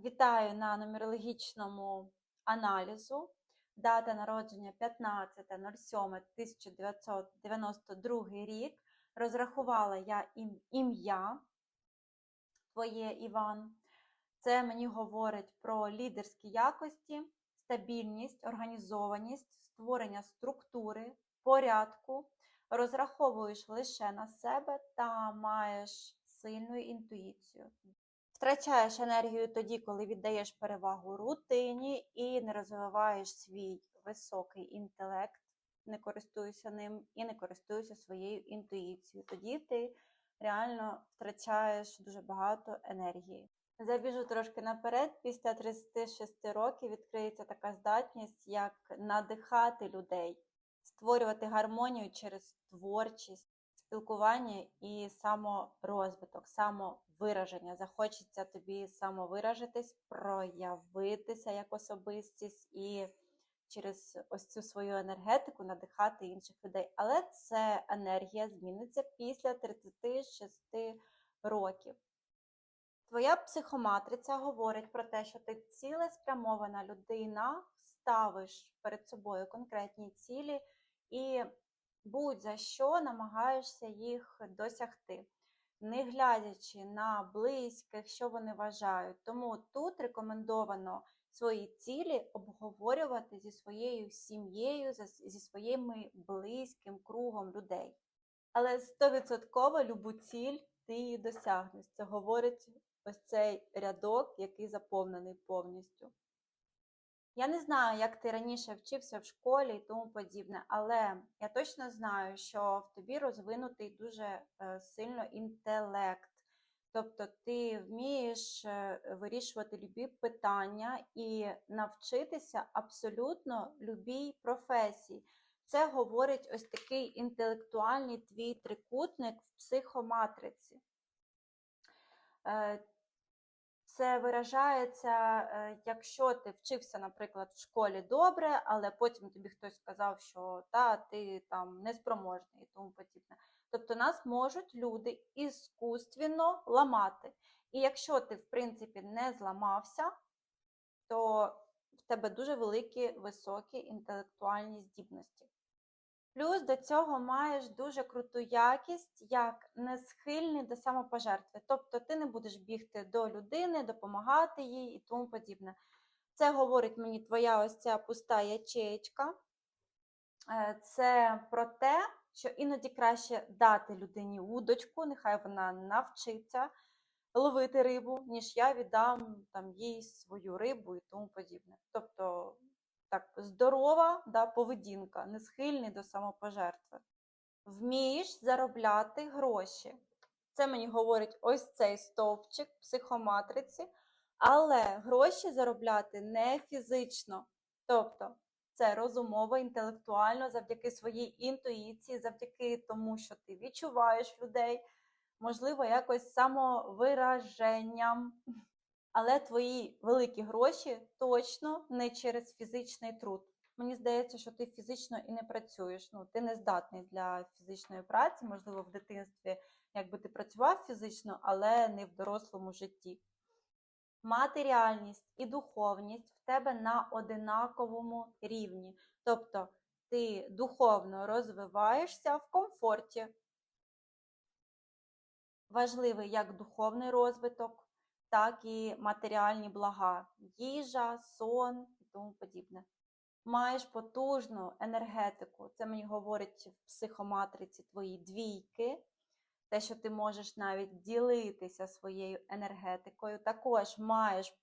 Вітаю на нумерологічному аналізу. Дата народження 15.07.1992 рік. Розрахувала я ім'я твоє Іван. Це мені говорить про лідерські якості, стабільність, організованість, створення структури, порядку. Розраховуєш лише на себе та маєш сильну інтуїцію. Втрачаєш енергію тоді, коли віддаєш перевагу рутині і не розвиваєш свій високий інтелект, не користуєшся ним і не користуєшся своєю інтуїцією. Тоді ти реально втрачаєш дуже багато енергії. Забіжу трошки наперед, після 36 років відкриється така здатність, як надихати людей, створювати гармонію через творчість, спілкування і саморозвиток, самовираження. Захочеться тобі самовиражитись, проявитися як особистість і через ось цю свою енергетику надихати інших людей. Але це енергія зміниться після 36 років. Твоя психоматриця говорить про те, що ти цілеспрямована людина, ставиш перед собою конкретні цілі і будь-за що намагаєшся їх досягти, не глядячи на близьких, що вони вважають. Тому тут рекомендовано свої цілі обговорювати зі своєю сім'єю, зі своїм близьким кругом людей. Але 100% любу ціль ти її досягнеш. Це говорить ось цей рядок, який заповнений повністю. Я не знаю, як ти раніше вчився в школі і тому подібне, але я точно знаю, що в тобі розвинутий дуже е, сильно інтелект. Тобто ти вмієш е, вирішувати любі питання і навчитися абсолютно любій професії. Це говорить ось такий інтелектуальний твій трикутник в психоматриці. Це виражається, е, якщо ти вчився, наприклад, в школі добре, але потім тобі хтось сказав, що та ти там неспроможний і тому подібне. Тобто нас можуть люди іскусственно ламати. І якщо ти, в принципі, не зламався, то в тебе дуже великі високі інтелектуальні здібності. Плюс до цього маєш дуже круту якість, як не схильний до самопожертви. Тобто ти не будеш бігти до людини, допомагати їй і тому подібне. Це говорить мені твоя ось ця пуста ячеєчка. Е, Це про те, що іноді краще дати людині удочку, нехай вона навчиться ловити рибу, ніж я віддам там, їй свою рибу і тому подібне. Тобто так, здорова да, поведінка, не схильний до самопожертви. Вмієш заробляти гроші. Це мені говорить ось цей стовпчик психоматриці, але гроші заробляти не фізично. Тобто це розумово, інтелектуально, завдяки своїй інтуїції, завдяки тому, що ти відчуваєш людей, можливо, якось самовираженням. Але твої великі гроші точно не через фізичний труд. Мені здається, що ти фізично і не працюєш. Ну, ти не здатний для фізичної праці, можливо, в дитинстві, якби ти працював фізично, але не в дорослому житті. Матеріальність і духовність в тебе на одинаковому рівні. Тобто ти духовно розвиваєшся в комфорті. Важливий як духовний розвиток, так і матеріальні блага, їжа, сон і тому подібне. Маєш потужну енергетику. Це мені говорить в психоматриці твої двійки, те, що ти можеш навіть ділитися своєю енергетикою. Також маєш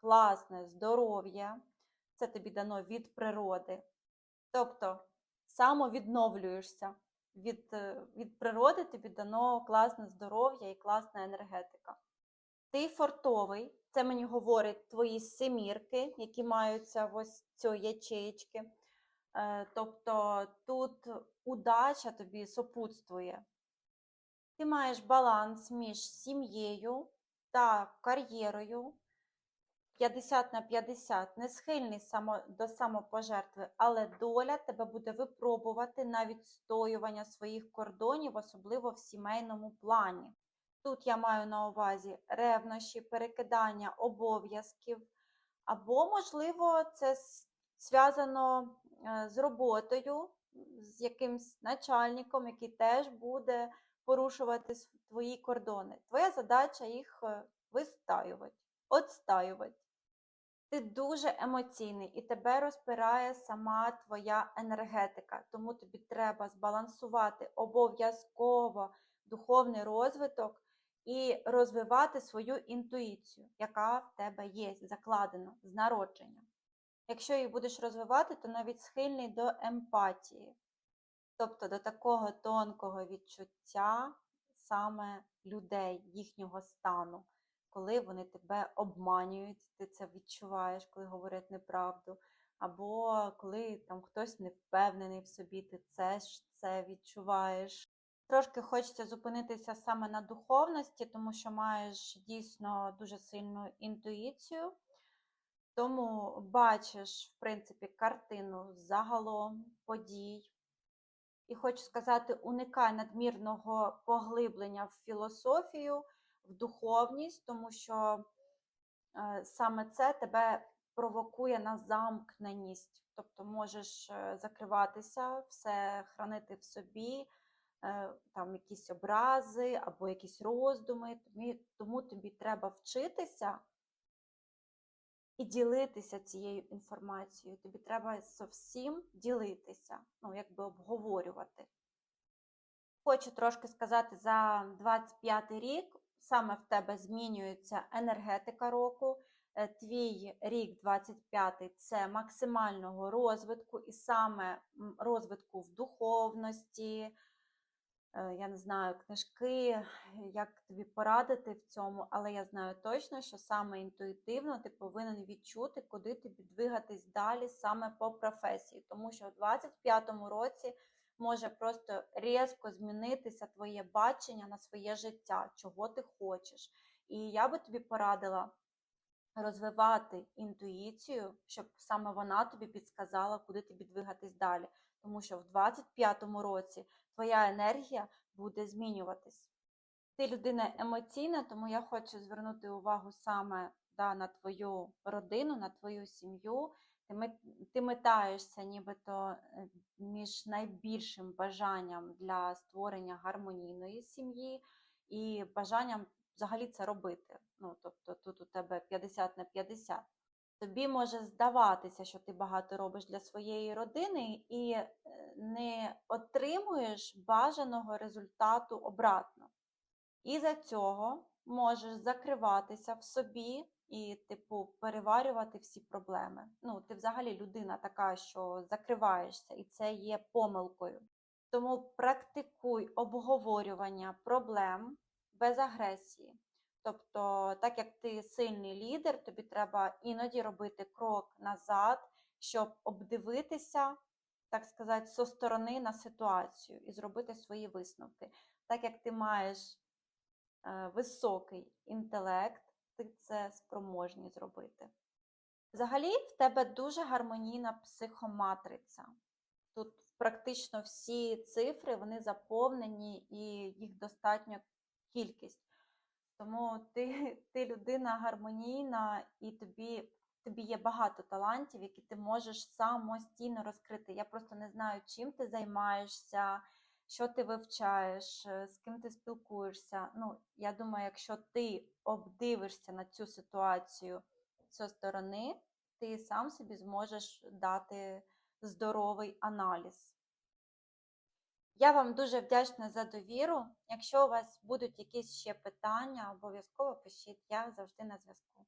класне здоров'я, це тобі дано від природи. Тобто самовідновлюєшся. Від, е, від природи тобі дано класне здоров'я і класна енергетика. Ти фортовий, це мені говорить твої семірки, які маються ось цієї ячеєчки. Е, Тобто тут удача тобі сопутствує. Ти маєш баланс між сім'єю та кар'єрою. 50 на 50, не схильний само, до самопожертви, але доля тебе буде випробувати на відстоювання своїх кордонів, особливо в сімейному плані. Тут я маю на увазі ревнощі, перекидання обов'язків, або, можливо, це зв'язано е, з роботою, з якимсь начальником, який теж буде порушувати твої кордони. Твоя задача їх е, вистаювати, отстаювати. Ти дуже емоційний і тебе розпирає сама твоя енергетика, тому тобі треба збалансувати обов'язково духовний розвиток і розвивати свою інтуїцію, яка в тебе є, закладена з народження. Якщо її будеш розвивати, то навіть схильний до емпатії, тобто до такого тонкого відчуття саме людей, їхнього стану, коли вони тебе обманюють, ти це відчуваєш, коли говорять неправду, або коли там хтось не впевнений в собі, ти це ж це відчуваєш. Трошки хочеться зупинитися саме на духовності, тому що маєш дійсно дуже сильну інтуїцію. Тому бачиш, в принципі, картину загалом подій. І хочу сказати, уникай надмірного поглиблення в філософію, в духовність, тому що е, саме це тебе провокує на замкненість. Тобто можеш е, закриватися, все хранити в собі, там якісь образи або якісь роздуми. Тому тобі треба вчитися і ділитися цією інформацією. Тобі треба з всім ділитися, ну, якби обговорювати. Хочу трошки сказати за 25 рік. Саме в тебе змінюється енергетика року. Е, Твій рік 25 це максимального розвитку, і саме розвитку в духовності, е, я не знаю, книжки, як тобі порадити в цьому, але я знаю точно, що саме інтуїтивно ти повинен відчути, куди тобі двигатись далі саме по професії. Тому що у 25-му році може просто різко змінитися твоє бачення на своє життя, чого ти хочеш. І я би тобі порадила розвивати інтуїцію, щоб саме вона тобі підсказала, куди тобі двигатись далі. Тому що в 25-му році твоя енергія буде змінюватись. Ти людина емоційна, тому я хочу звернути увагу саме да, на твою родину, на твою сім'ю. Ти, ти метаєшся нібито е, між найбільшим бажанням для створення гармонійної сім'ї і бажанням взагалі це робити. Ну, тобто тут у тебе 50 на 50. Тобі може здаватися, що ти багато робиш для своєї родини і е, не отримуєш бажаного результату обратно. І за цього можеш закриватися в собі і, типу, переварювати всі проблеми. Ну, ти взагалі людина така, що закриваєшся, і це є помилкою. Тому практикуй обговорювання проблем без агресії. Тобто, так як ти сильний лідер, тобі треба іноді робити крок назад, щоб обдивитися, так сказати, со сторони на ситуацію і зробити свої висновки. Так як ти маєш е, високий інтелект, ти це спроможний зробити. Взагалі, в тебе дуже гармонійна психоматриця. Тут практично всі цифри вони заповнені і їх достатня кількість. Тому ти, ти людина гармонійна і тобі, тобі є багато талантів, які ти можеш самостійно розкрити. Я просто не знаю, чим ти займаєшся, що ти вивчаєш, е, з ким ти спілкуєшся. Ну, я думаю, якщо ти обдивишся на цю ситуацію зі сторони, ти сам собі зможеш дати здоровий аналіз. Я вам дуже вдячна за довіру. Якщо у вас будуть якісь ще питання, обов'язково пишіть, я завжди на зв'язку.